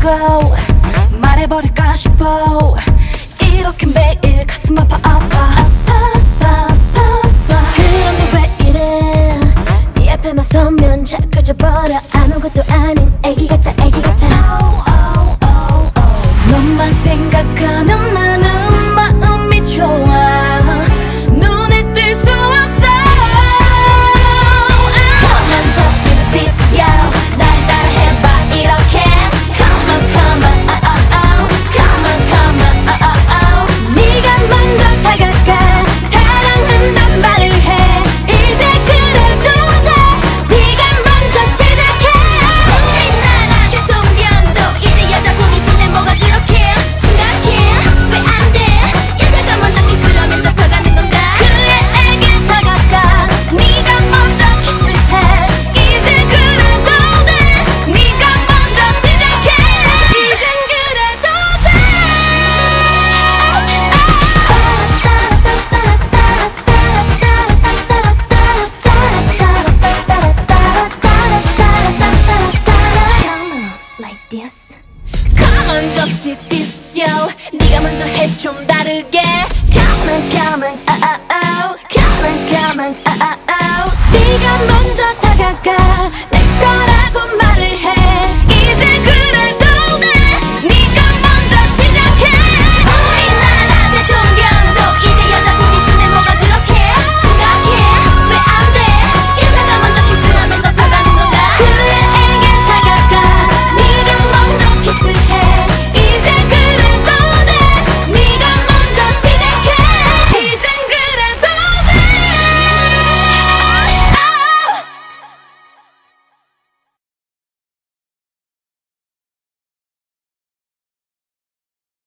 go. 말해버릴까 싶어. 이렇게 매일 가슴 아파 아파. 아파 아파 아파 그런데 왜 이래? 네 앞에만 서면 자꾸 져버려. 아무것도 아닌 애기 같아. 던졌지 this 네가 먼저 해 좀 다르게.